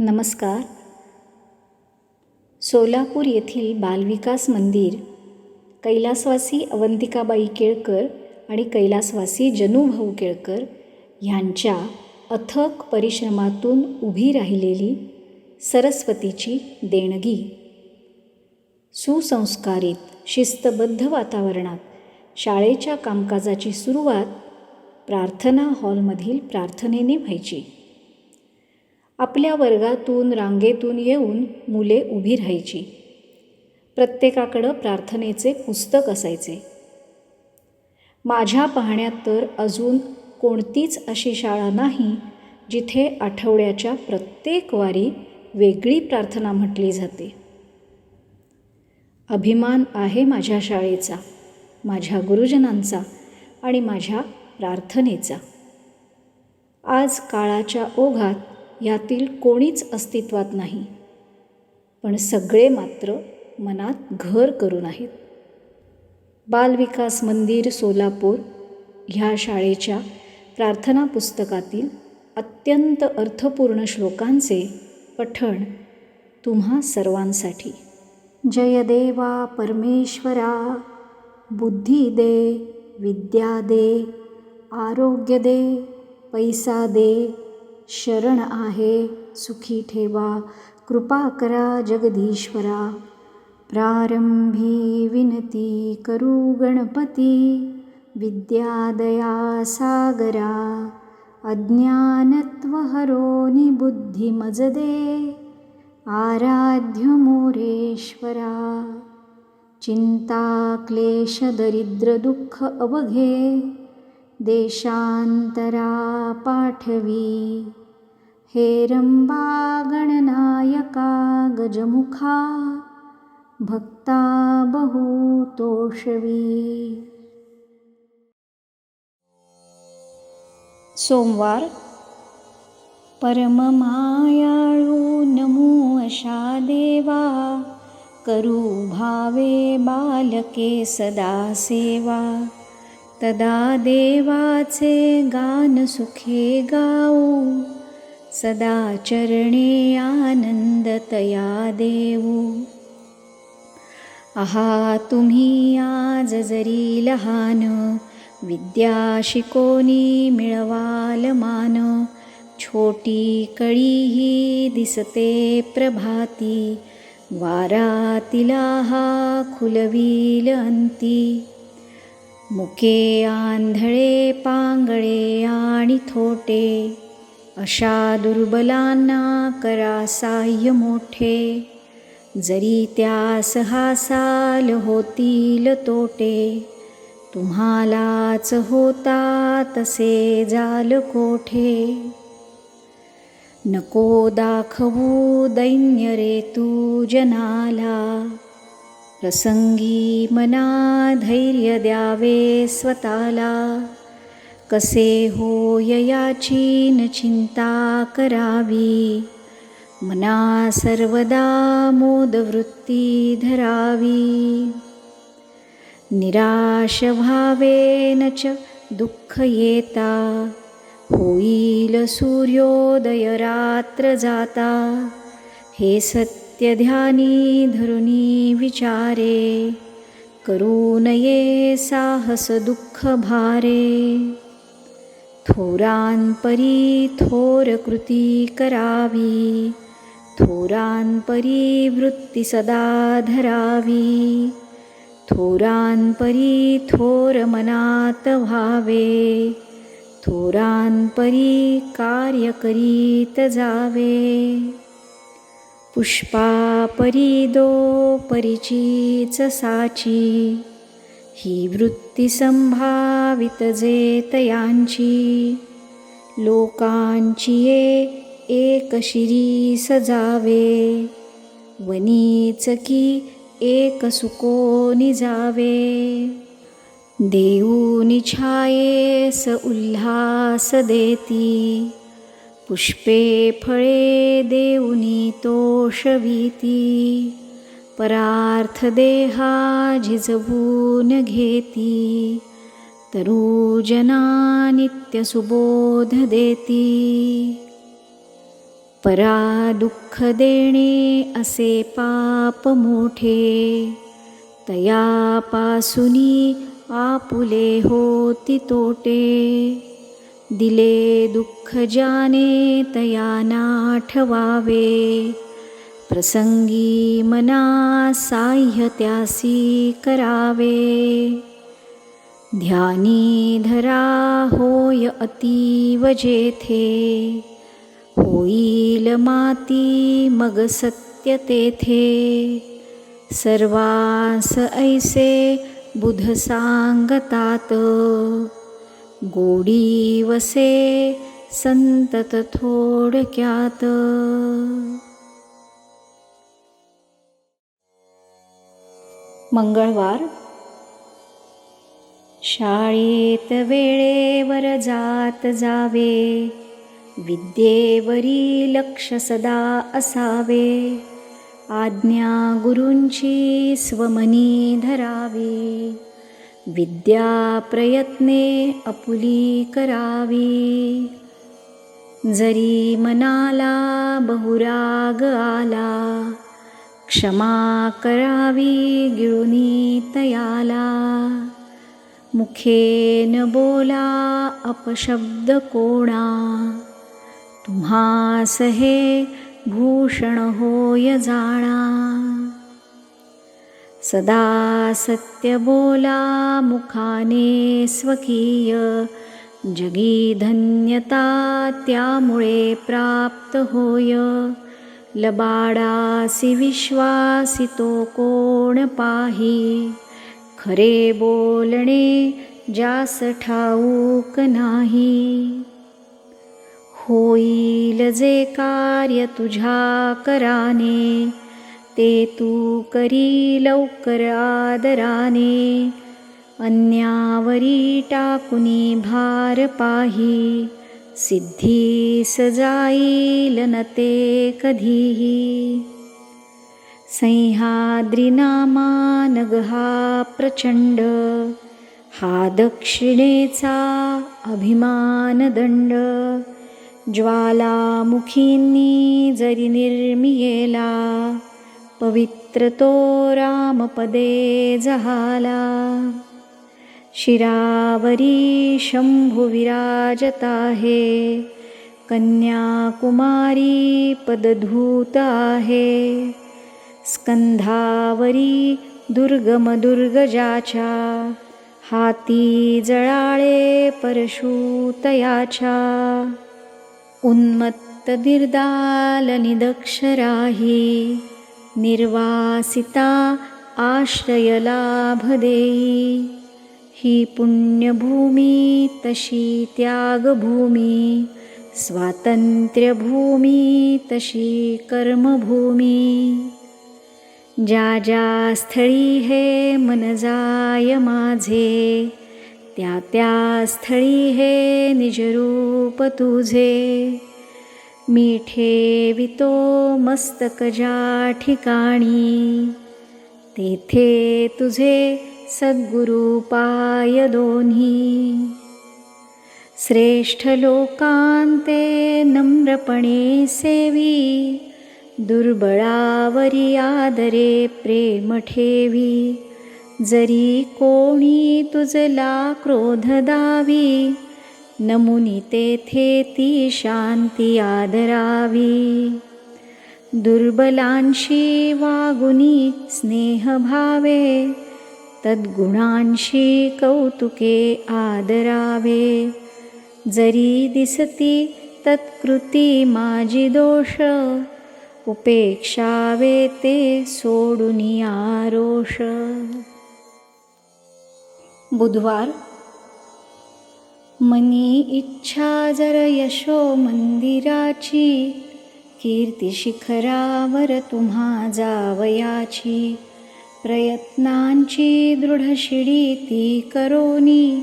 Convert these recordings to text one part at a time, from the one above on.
नमस्कार. सोलापूर येथील बालविकास मंदिर कैलासवासी अवंतिकाबाई केळकर आणि कैलासवासी जनुभाऊ केळकर ह्यांच्या अथक परिश्रमातून उभी राहिलेली सरस्वतीची देणगी. सुसंस्कारित शिस्तबद्ध वातावरणात शाळेच्या कामकाजाची सुरुवात प्रार्थना हॉलमधील प्रार्थनेने व्हायची. आपल्या वर्गातून रांगेतून येऊन मुले उभी राहायची. प्रत्येकाकडं प्रार्थनेचे पुस्तक असायचे. माझ्या पाहण्यात तर अजून कोणतीच अशी शाळा नाही जिथे आठवड्याच्या प्रत्येक वारी वेगळी प्रार्थना म्हटली जाते. अभिमान आहे माझ्या शाळेचा माझ्या गुरुजनांचा आणि माझ्या प्रार्थनेचा. आज काळाच्या ओघात यातील कोणीच अस्तित्वात नाही. पण सगळे मात्र मनात घर करून आहेत. बालविकास मंदिर सोलापूर ह्या शाळेच्या प्रार्थना पुस्तकातील अत्यंत अर्थपूर्ण श्लोकांचे पठण तुम्हा सर्वांसाठी. जय देवा परमेश्वरा बुद्धी दे विद्या दे आरोग्य दे पैसा दे शरण आहे सुखी ठेवा कृपा करा जगदीश्वरा. प्रारंभी विनती करू गणपती विद्यादया सागरा अज्ञानत्वहरोनि बुद्धिमजदे आराध्य मोरेश्वरा. चिंता क्लेश दरिद्र दुःख अवघे देशांतरा पाठवी हेरंबा गणनायका गजमुखा भक्ता बहुतोषवी। सोमवार। परममायाळू नमो अशा देवा करू भावे बालके सदा सेवा तदा देवाचे गान सुखे गाऊ. सदा चरणे आनंद तया देऊ. आहा तुम्ही आज जरी लहान विद्या शिकोनी मिळवाल मान. छोटी कळीही दिसते प्रभाती. वारा तिला हा खुलवील अंती. मुके आंधळे पांगळे आणि थोटे अशा दुर्बलांना करा साह्य मोठे. जरी त्यास हासाल होतील तोटे तुम्हालाच होता तसे जाल कोठे? नको दाखवू दैन्य रे तू जनाला प्रसंगी मना धैर्य द्यावे स्वतःला. कसे होय याची न चिंता करावी. मना सर्वदा मोदवृत्ती धरावी. निराश भावेन च दुःख येता. होईल सूर्योदय रात्र जाता. हे सत्य ध्यानी धरुनी विचारे करू नये साहस दुःख भारे। थोरांपरी थोर कृती करावी थोरांपरी वृत्ती सदा धरावी। थोरांपरी थोर मनात व्हावे थोरांपरी कार्य करीत जावे। पुष्पापरी दो परिचीच साची. ही वृत्ती संभावित जेतयांची लोकांची ये एक शिरी सजावे. वनीच की एक सुकोनी जावे. देऊनी स उल्हास देती. पुष्पे फळे देऊनी तोषवीती परार्थ देहा झिजवून घेती. तरुजना नित्य सुबोध देती. परा दुःख देणे असे पाप मोठे. तयापासुनी आपुले होती तोटे. दिले दुःख जाने तया नाठवावे. प्रसंगी मना साह्य त्यासी करावे. ध्यानी धरा होय अतीव जेथे. होईल माती मग सत्य तेथे. सर्वांस ऐसे बुध सांगतात. गोडी वसे संतत थोडक्यात. मंगळवार. शाळेत वेळेवर जात जावे. विद्येवरी लक्ष सदा असावे. आज्ञा गुरूंची स्वमनी धरावी. विद्या प्रयत्ने अपुली करावी जरी मनाला बहुराग आला क्षमा करावी गिळुनी तयाला। मुखे न बोला अपशब्द कोणा तुम्हास हे भूषण होय जाणा। सदा सत्य बोला मुखाने स्वकीय. जगी धन्यता त्यामुळे प्राप्त होय. लबाडासी विश्वासितो कोण पाही. खरे बोलणे जास ठाऊक नाही. होईल जे कार्य तुझ्या कराने ते तू करी लवकर आदराने. अन्यावरी टाकुनी भार पाही. सिद्धी सजाईल न ते कधीही. सह्याद्रीनामा नगहा प्रचंड. हा दक्षिणेचा अभिमानदंड ज्वालामुखींनी जरी निर्मियेला पवित्र तो रामपदे जहाला। शिरावरी शंभू विराजता हे कन्याकुमारी पदधूत आहे स्कंधावरी दुर्गम दुर्गजाच्या हाती जळाळे परशूतयाच्या उन्मत्त निर्दाल निदक्षराही निर्वासिता आश्रयलाभ देई ही पुण्यभूमी तशी त्यागभूमी स्वातंत्र्यभूमी तशी कर्मभूमी। ज्या ज्या स्थळी हे मन जाय माझे त्या त्या स्थळी हे निजरूप तुझे। मी ठेवितो मस्तक ज्या ठिकाणी तेथे तुझे सद्गुरुपाय दोन्ही. श्रेष्ठ लोकांते नम्रपणे सेवी दुर्बळावरी आदरे प्रेम ठेवी. जरी कोणी तुझला क्रोध दावी नमुनी तेथे ती शांती आदरावी. दुर्बलांशी वागुनी स्नेह भावे तद्गुणांशी कौतुके आदरावे. जरी दिसती तत्कृती माझी दोष उपेक्षावे ते सोडून आरोष. बुधवार मनी इच्छा जर यशो मंदिराची कीर्ती शिखरावर तुम्हा जावयाची. प्रयत्नांची दृढ शिडी ती करोनी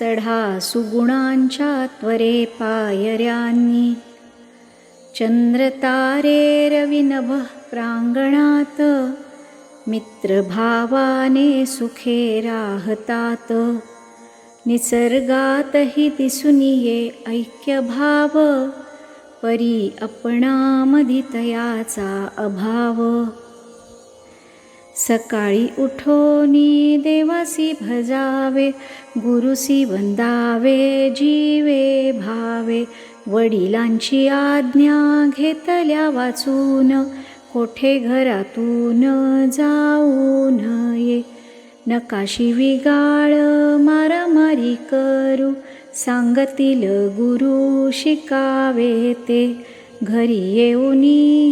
चढा सुगुणांच्या त्वरे पायऱ्यांनी. चंद्रतारे रविनभ प्रांगणात मित्रभावाने सुखे राहतात. निसर्गातही दिसून ये ऐक्यभाव परी आपणामधितयाचा अभाव. सकाळी उठोनी देवासी भजावे गुरुसी वंदावे जीवे भावे. वडिलांची आज्ञा घेतल्या वाचून कोठे घरातून जाऊ नये नकाशी विगाळ मारामारी करू सांगतील गुरु शिकावे ते. घरी येऊन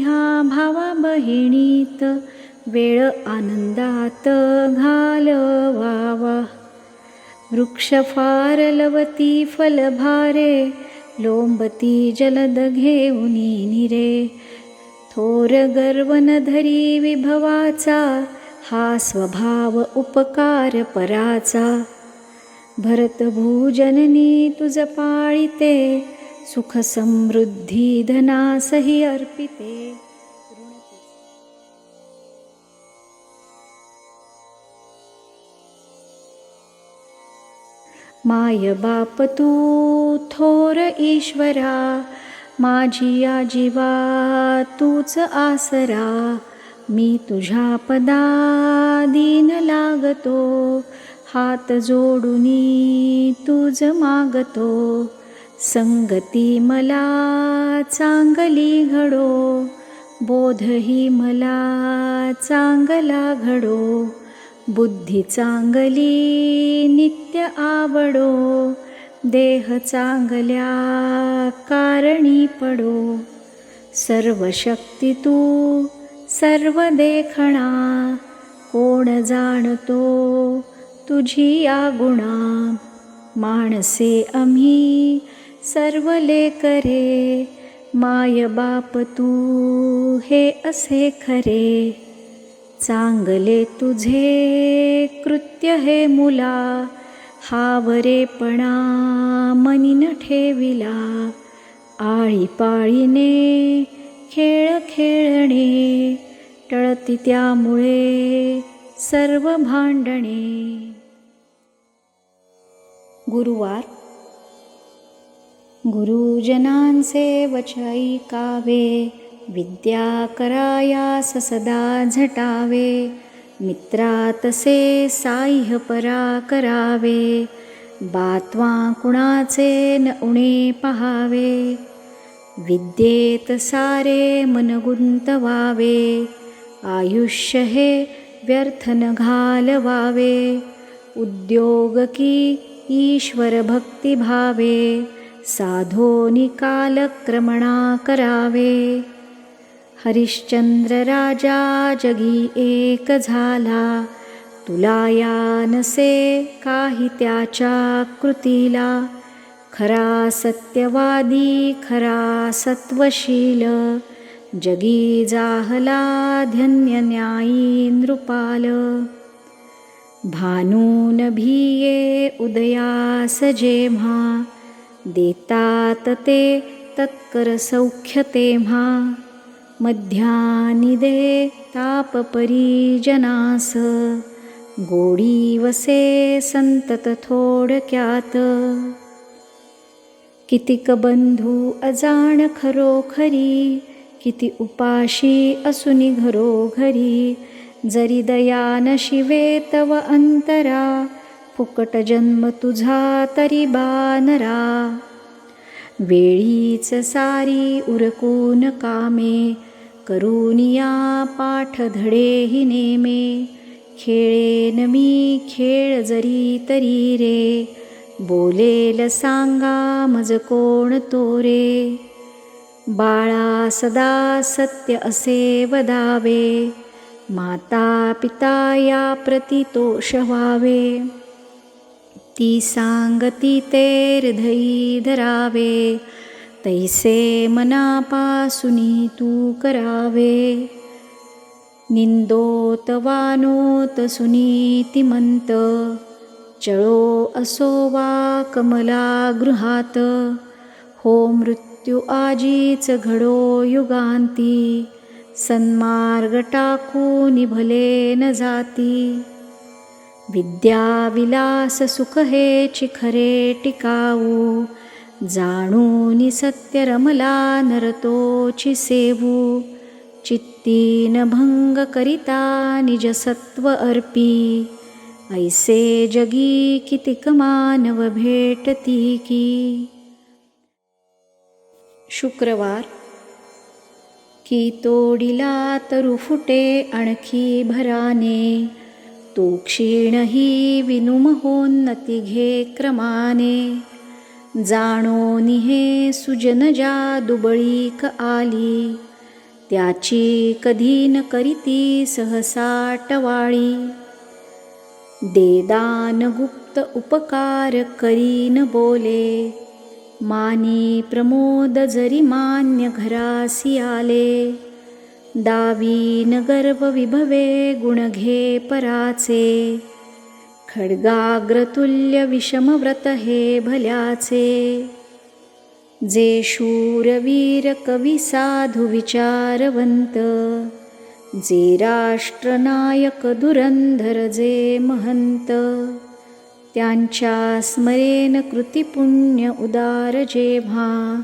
हा भावा बहिणीत वेळ आनंदात घालवावा. वृक्ष फार लवती फलभारे लोंबती जलद घेऊनी निरे. थोर गर्वन धरी विभवाचा हा स्वभाव उपकार पराचा. भरत भूजननी तुझ पाळिते सुख समृद्धी धनासही अर्पिते. माय बाप तू थोर ईश्वरा माझी आजीवा तूच आसरा. मी तुझ्या पदा दीन लागतो. हात जोडुनी तुझ मागतो. संगती मला चांगली घडो. बोधही मला चांगला घडो. बुद्धी चांगली नित्य आवडो. देह चांगल्या कारणी पडो. सर्व शक्ती तू सर्व देखणा कोण जाणतो तुझी या गुणा? माणसे आम्ही सर्व लेकरे माय बाप तू हे असे खरे. चांगले तुझे कृत्य हे मुला हावरेपणा मनीन ठेविला. आळीपाळीने खेळ खेळणे टळती त्यामुळे सर्व भांडणे. गुरुवार. गुरुजनांचे वच ऐकावे विद्या करायास सदा झटावे मित्रातसे साह्य परा करावे बात्वा कुणाचे न उणे पहावे विद्येत सारे मन गुंतवावे आयुष्य हे व्यर्थ न घालवावे उद्योग की ईश्वर भक्ती भावे कालक्रमणा करावे। हरिश्चंद्र राजा जगी एक झाला। तुला या नसे काही त्याच्या कृतीला। खरा सत्यवादी खरा सत्वशील। जगीजाहलाध्यन्यन्यायी नृपाल भानून भीये उदयास जे देता ते तत्करसौख्यतेमा मध्यानिदे तापपरीजनास गोडीवसे सन्तत थोडक्यात किबन्धु अजाणखरोखरी किती उपाशी असुनी घरोघरी जरी दया शिवे तव अंतरा फुकट जन्म तुझा तरी बानरा. वेळीच सारी उरकून कामे करूनिया पाठ धडेही नेमे. खेळेन मी खेळ जरी तरी रे बोलेल सांगा मज कोण तो रे बाळा सदा सत्य असे वदावे. माता पिता या प्रति तोष व्हावे. ती सांगती ते हृदयी धरावे. तैसे मनापासुनी तू करावे. निंदोत वानोत सुनीतिमंत चळो असो वा कमला गृहात हो मृत्यू आजीच घडो युगांती. सन्मार्ग टाकून भले न जाती. विद्या विलास सुख हे चिखरे टिकाऊ. जाणूनि सत्य रमला नरतोची सेवू. चित्तीन भंग करिता निज सत्व अर्पी. ऐसे जगी कितिक मानव भेटती की? शुक्रवार. की तोडिला तरू फुटे आणखी भराने. तो क्षीणही विनुमहोन्नती घे क्रमाने. जाणो निहे सुजन ज्या दुबळीक आली. त्याची कधी न करीती सहसा टवाळी. देदान गुप्त उपकार करीन बोले. माने प्रमोद जरी मान्य घरासी आले दावीन गर्व विभवे गुण घे पराचे. खड्गाग्रतुल्य विषमव्रत हे भल्याचे. जे शूरवीर कवी साधू विचारवंत जे राष्ट्रनायक दुरंधर जे महंत. त्यांच्या स्मरेन कृतिपुण्य उदार जेव्हा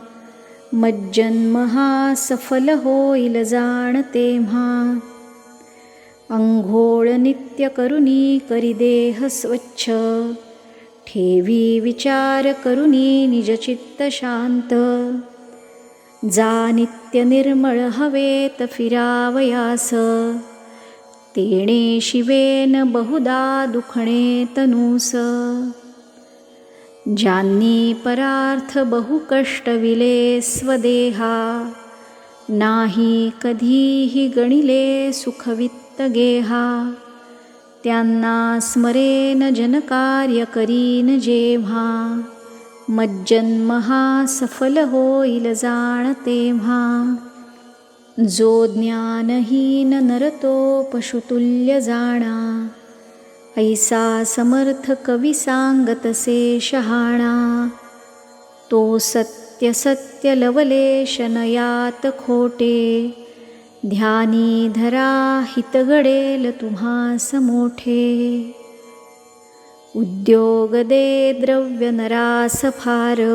मज्जन्म हा सफल होईल जाण तेव्हा. अंघोळ नित्य करुणी करी देह स्वच्छ ठेवी विचार करुनी निजचित्त शांत. जा नित्य निर्मळ हवेत फिरावयास तेणे शिवेन बहुदा दुखणे तनूस. ज्यांनी परार्थ बहु कष्टविले स्वदेहा नाही कधीही गणिले सुखवित्त गेहा. त्यांना स्मरेन जनकार्य करीन जेव्हा मज्जन्म हा सफल होईल जाण तेव्हा. जो ज्ञानहीन नरतो पशुतुल्य जाणा ऐसा समर्थ कवी सांगतसे शहाणा तो सत्य सत्य लवले शनयात खोटे ध्यानी धरा हित घडेल तुम्हास मोठे उद्योग दे द्रव्य नरास फार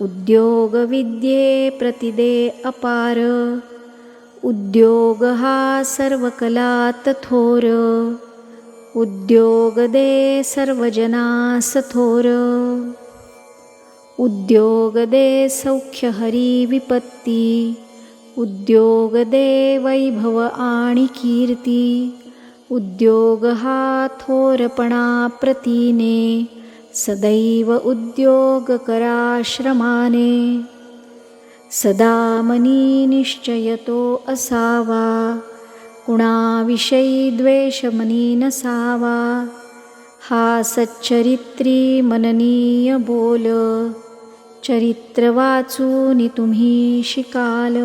उद्योग विद्ये प्रतिदे अपार उद्योग हा सर्व थोर उद्योग दे सर्वजनास थोर. उद्योग दे सौख्य हरी विपत्ती उद्योग दे वैभव आणि कीर्ती उद्योग हा थोरपणा प्रतीने सदैव उद्योग कराश्रमाने सदा मनी निश्चयतो असावा कुणाविषयी द्वेष मनी नसावा हा सच्चरित्री मननीय बोल चरित्र वाचून तुम्ही शिकाल.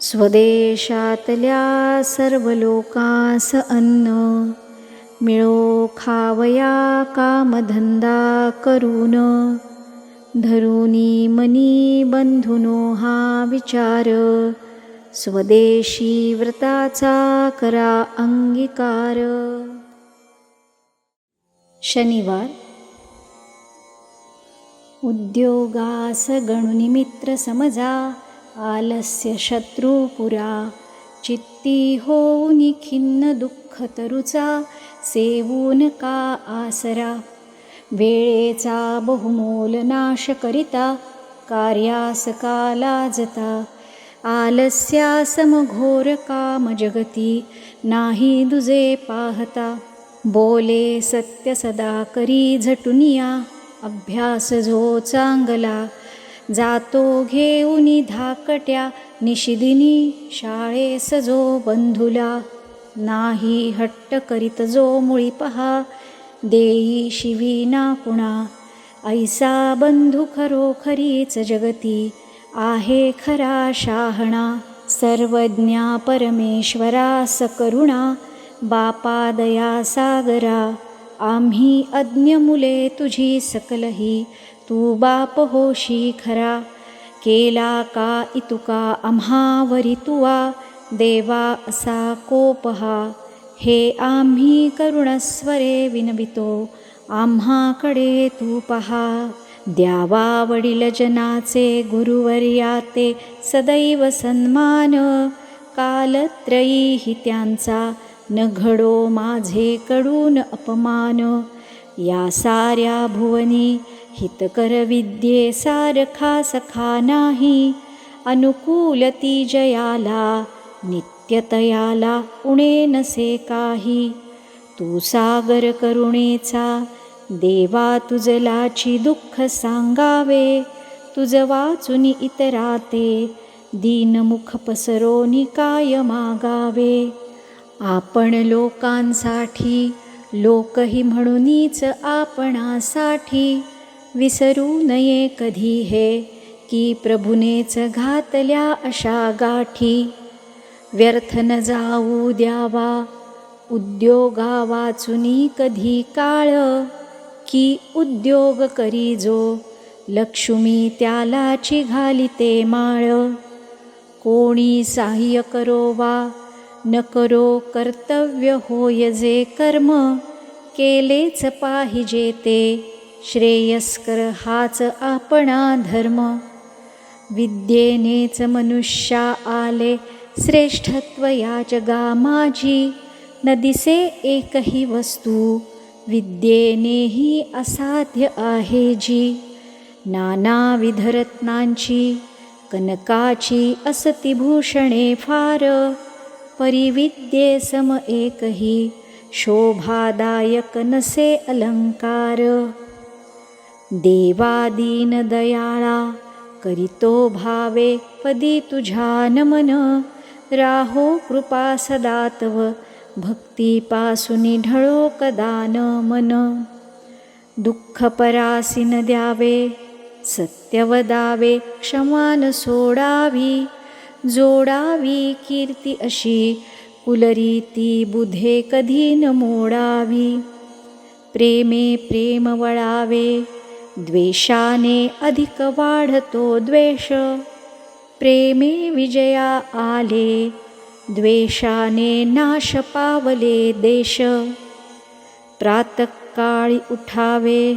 स्वदेशातल्या सर्व लोकांस अन्न मिळो खावया कामधंदा करून. धरुनी मनी बंधुनो हा विचार. स्वदेशी व्रताचा करा अंगीकार. शनिवार. उद्योगास गणुनिमित्र समजा आलस्य शत्रुपुरा चित्ती होऊन खिन्न दुःख तरुचा सेवून का आसरा? वेळेचा बहुमोल नाश करिता कार्यास का लाजता. आलस्या समघोर काम जगती नाही दुजे पाहता. बोले सत्य सदा करी झटुनिया अभ्यास जो चांगला. जातो घेऊनी धाकट्या निशिदिनी शाळेस जो बंधुला. नाही हट्ट करीत जो मुळी पहा देई शिवी ना कुणा ऐसा बंधू खरोखरीच जगती आहे खरा शाहणा सर्वज्ञा परमेश्वरा सकरुणा बापा दया सागरा आम्ही अज्ञ मुले तुझी सकलही तू बाप होशी खरा केला का इतुका आम्हा वरितुवा देवा असा कोपहा. हे आम्ही करुणस्वरे विनवितो. आम्हाकडे तू पहा. द्यावा वडील जनाचे गुरुवर्या ते सदैव सन्मान. कालत्रयीही त्यांचा न घडो माझे कडून अपमान. या साऱ्या भुवनी हितकर विद्ये सारखा सखा नाही. अनुकूलती जयाला नित्य नित्यतयाला उणे नसे काही. तू सागर करुणेचा देवा तुझलाची दुःख सांगावे. तुझ वाचून इतराते दीनमुख पसरोनी काय मागावे. आपण लोकांसाठी लोकही म्हणूनच आपणासाठी. विसरू नये कधी हे की प्रभुनेच घातल्या अशा गाठी. व्यर्थ न जाऊ द्यावा. उद्योगा वाचुनी कधी काळ. की उद्योग करी जो. लक्ष्मी त्यालाची घालिते माळ. कोणी सहाय्य करो वा न करो कर्तव्य होय जे कर्म. केलेच पाहिजे ते. श्रेयस्कर हाच आपणा धर्म. विद्येनेच मनुष्या आले. श्रेष्ठत्व या जगा माझी न दिसे एकही वस्तू विद्येनेही असाध्य आहे जी. नानाविधरत्नांची कनकाची असती भूषणे फार परिविद्ये सम एकही शोभादायक नसे अलंकार. देवादीन दयाळा करितो भावे पदी तुझा नमन राहो कृपा सदातव भक्तीपासुनी ढळो कदान मन. दुःख परासीन द्यावे सत्यवदावे क्षमान सोडावी जोडावी कीर्ती अशी कुलरीती बुधे कधी न मोडावी. प्रेमे प्रेम वळावे द्वेषाने अधिक वाढतो द्वेष. प्रेमे विजया आले द्वेषाने नाश पावले देश. प्रातकाळी उठावे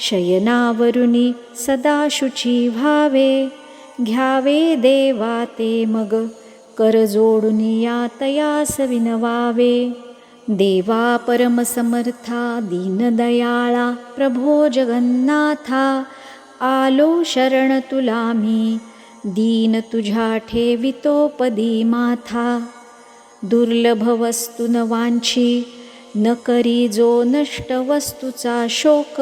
शयनावरुनी सदा शुची व्हावे. घ्यावे देवा ते मग कर जोडून या तयास विनवावे. देवा परमसमर्था दीनदयाळा प्रभो जगन्नाथा आलो शरण तुला मी. दीन तुझ्या ठेवितोपदी माथा. दुर्लभ वस्तू न वांछी न करी जो नष्ट वस्तूचा शोक.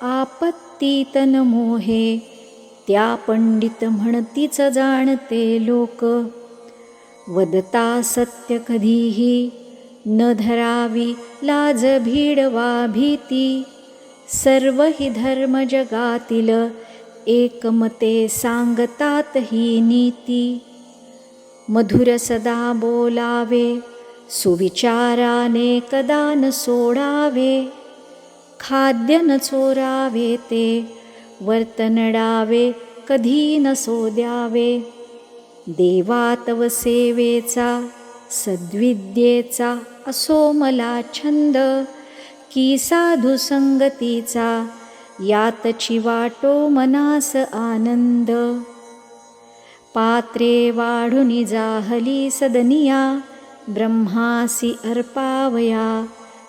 आपत्ती तन मोहे त्या पंडित म्हणतीच जाणते लोक. वदता सत्य कधीही न धरावी लाज भीडवा भीती. सर्व ही धर्म जगातील एकमते सांगतात ही नीती. मधुर सदा बोलावे सुविचाराने कदा न सोडावे. खाद्य न चोरावे ते वर्तनडावे कधी न सोद्यावे. देवातव सेवेचा सद्विद्येचा असो मला छंद. की साधू यात यातची वाटो मनास आनंद. पात्रे वाढुनी जाहली सदनिया ब्रह्मासी अर्पावया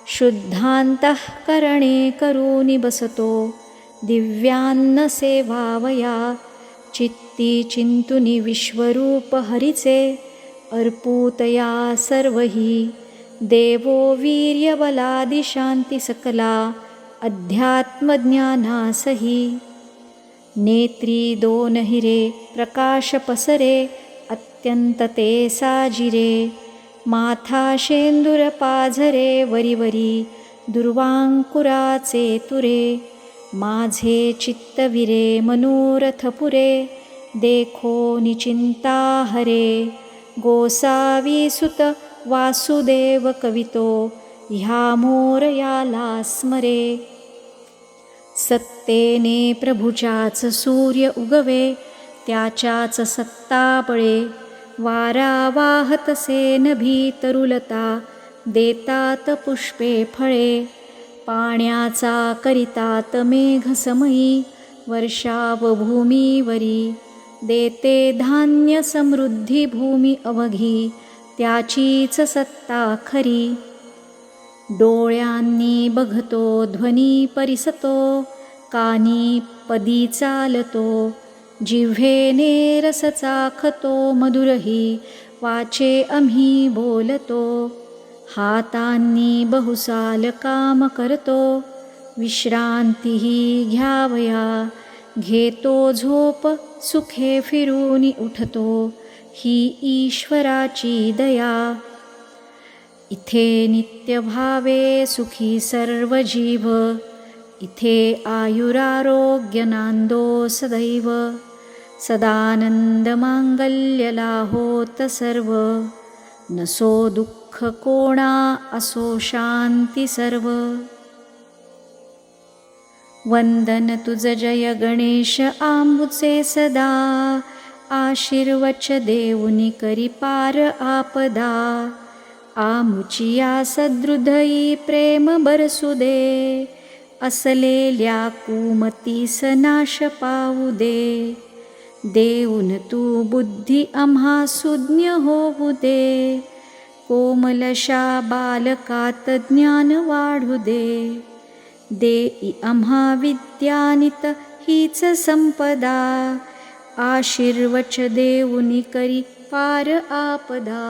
शुद्धांतःकरणे करूनि बसतो दिव्यान्न सेवावया चित्ती चिंतुनी विश्वरूप हरिचे अर्पूतया सर्वही देवो वीर्यबलादिशांती सकला अध्यात्मज्ञानासही. नेत्री दोन हिरे प्रकाश पसरे अत्यंत ते साजिरे. माथा शेंदुर पाझरे वरीवरी दुर्वांकुराचे तुरे. माझे चित्तविरे मनोरथ पुरे. देखो निचिंता हरे. गोसावी सुत वासुदेव कवितो. ह्या मोरयाला स्मरे. सत्तेने प्रभुच्याच सूर्य उगवे त्याच्याच सत्तापळे वारा वाहतसे नभी तरुलता देतात पुष्पे फळे. पाण्याचा करितात मेघ समयी वर्षाव भूमीवरी देते धान्य समृद्धी भूमी अवघी त्याचीच सत्ता खरी. डोळ्यांनी बघतो ध्वनी परिसतो कानी पदी चालतो जिव्हेने रस चाखतो मधुरही वाचे आम्ही बोलतो. हातांनी बहुसाल काम करतो विश्रांतीही घ्यावया घेतो झोप सुखे फिरून उठतो. ही ईश्वराची दया. इथे नित्यभावे सुखी सर्व जीव इथे आयुरारोग्य नांदो सदैव सदानंद मांगल्यला होत सर्व नसो दुःख कोणा असो शांती सर्व। वंदन तुझ जय गणेश आंबुचे सदा आशीर्वच देऊनी करी पार आपदा। आमुचिया सदृदयी प्रेम बरसू दे असलेल्या कुमतीस नाश पावू दे देऊन तू बुद्धी आम्हा सुज्ञ होऊ दे कोमलशा बालकात ज्ञान वाढू दे. देई आम्हा विद्यानित हीच संपदा आशीर्वच देऊनी करी पार आपदा.